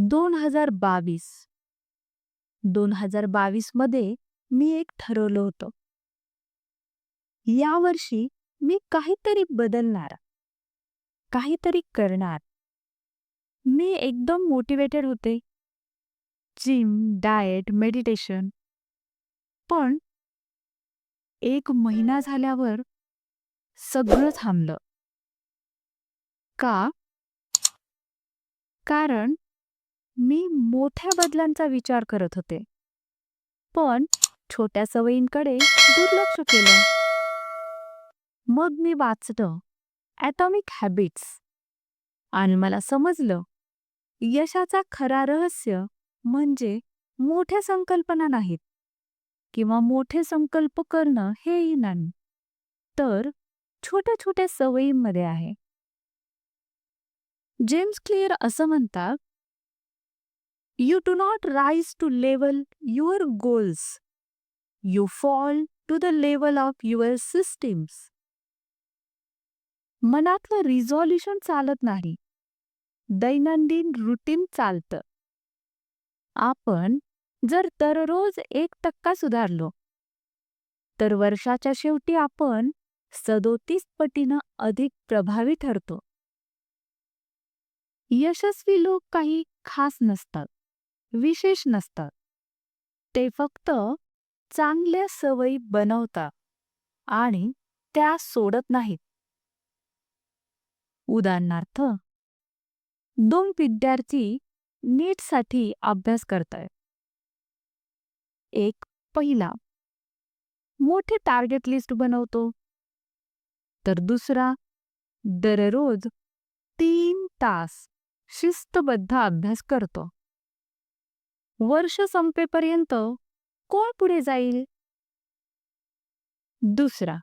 दोन हजार बावीस. दोन हजार बावीसमध्ये मी एक ठरवलं होतं. यावर्षी मी काहीतरी बदलणार. काहीतरी करणार. मी एकदम मोटिवेटेड होते. जिम डाएट मेडिटेशन पण एक महिना झाल्यावर सगळं थांबलं. का? कारण मी मोठ्या बदलांचा विचार करत होते. पण छोट्या सवयींकडे दुर्लक्ष केलं. मग मी वाचलं ॲटॉमिक हॅबिट्स आणि मला समजलं यशाचा खरा रहस्य म्हणजे मोठ्या संकल्पना नाहीत किंवा मोठे संकल्प करणं हेही नाही तर छोट्या छोट्या सवयींमध्ये आहे. जेम्स क्लिअर असं म्हणतात you do not rise to level your goals you fall to the level of your systems मनातलं रिझॉल्युशन चालत नाही. दैनंदिन रुटीन चालतं. आपण जर दररोज एक टक्का सुधारलो तर वर्षाच्या शेवटी आपण सदोतीस पटीनं अधिक प्रभावी ठरतो. यशस्वी लोक काही खास नसतात. विशेष नसतात. ते फक्त चांगल्या सवयी बनवतात आणि त्या सोडत नाहीत. उदाहरणार्थ दोन विद्यार्थी नीटसाठी अभ्यास करतायत एक पहिला मोठे टार्गेट लिस्ट बनवतो. तर दुसरा दररोज तीन तास शिस्तबद्ध अभ्यास करतो. वर्ष संपेपर्यंत कोण पुढे जाईल? दुसरा.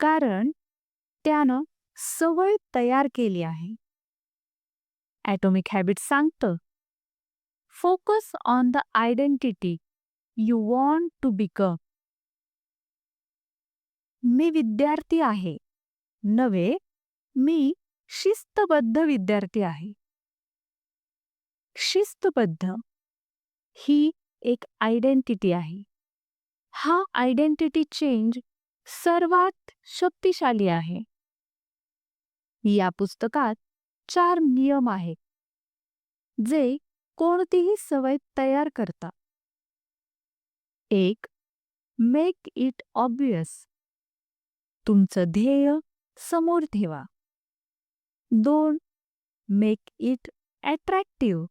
कारण त्यानं सवय तयार केली आहे. ॲटॉमिक हॅबिट सांगतं focus on the identity you want to become मी विद्यार्थी आहे. नव्हे मी शिस्तबद्ध विद्यार्थी आहे. शिस्तबद्ध. ही एक आयडेंटिटी आहे. हा आयडेंटिटी चेंज सर्वात शक्तिशाली आहे. या पुस्तकात चार नियम आहेत जे कोणतीही सवय तयार करतात. एक मेक इट ऑब्वियस तुमचं ध्येय समोर ठेवा. दोन मेक इट अट्रॅक्टिव्ह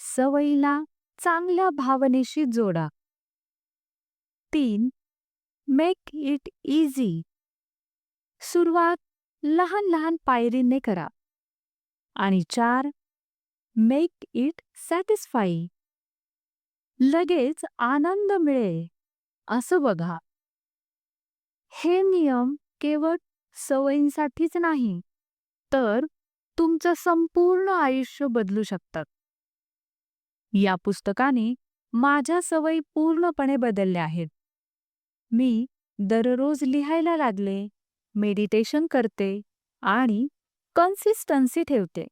सवयीला चांगल्या भावनेशी जोडा. तीन. मेक इट इझी सुरुवात लहान लहान पायरीने करा. आणि चार. मेक इट सॅटिस्फाई लगेच आनंद मिळेल. असं बघा. हे नियम केवळ सवयींसाठीच नाही तर तुमचं संपूर्ण आयुष्य बदलू शकतात. या पुस्तकाने माझ्या सवयी पूर्णपणे बदलल्या आहेत. मी दररोज लिहायला लागले मेडिटेशन करते आणि कन्सिस्टन्सी ठेवते.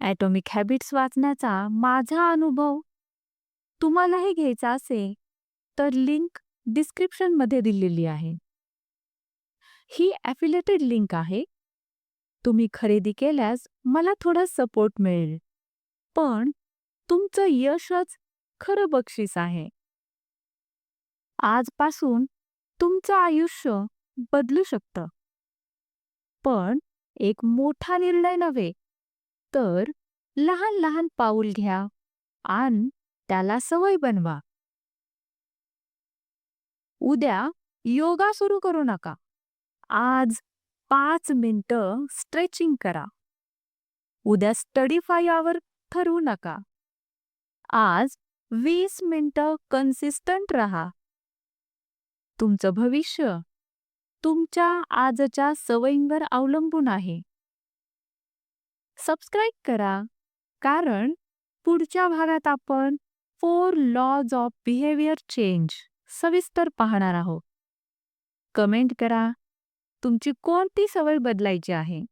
ॲटॉमिक हॅबिट्स वाचण्याचा माझा अनुभव तुम्हालाही घ्यायचा असेल तर लिंक डिस्क्रिप्शनमध्ये दिलेली आहे. ही ॲफिलेटेड लिंक आहे. तुम्ही खरेदी केल्यास मला थोडा सपोर्ट मिळेल. पण तुमचं यशच खरं बक्षीस आहे. आजपासून तुमचं आयुष्य बदलू शकतं. पण एक मोठा निर्णय नव्हे तर लहान लहान पाऊल घ्या आणि त्याला सवय बनवा. उद्या योगा सुरू करू नका. आज पाच मिनिटं स्ट्रेचिंग करा. उद्या स्टडी फाय आवर ठरवू नका. आज वीस मिनिटं कन्सिस्टंट राहा. तुमचं भविष्य तुमच्या आजच्या सवयींवर अवलंबून आहे. सबस्क्राईब करा कारण पुढच्या भागात आपण four laws of behaviour change सविस्तर पाहणार आहोत. कमेंट करा तुमची कोणती सवय बदलायची आहे?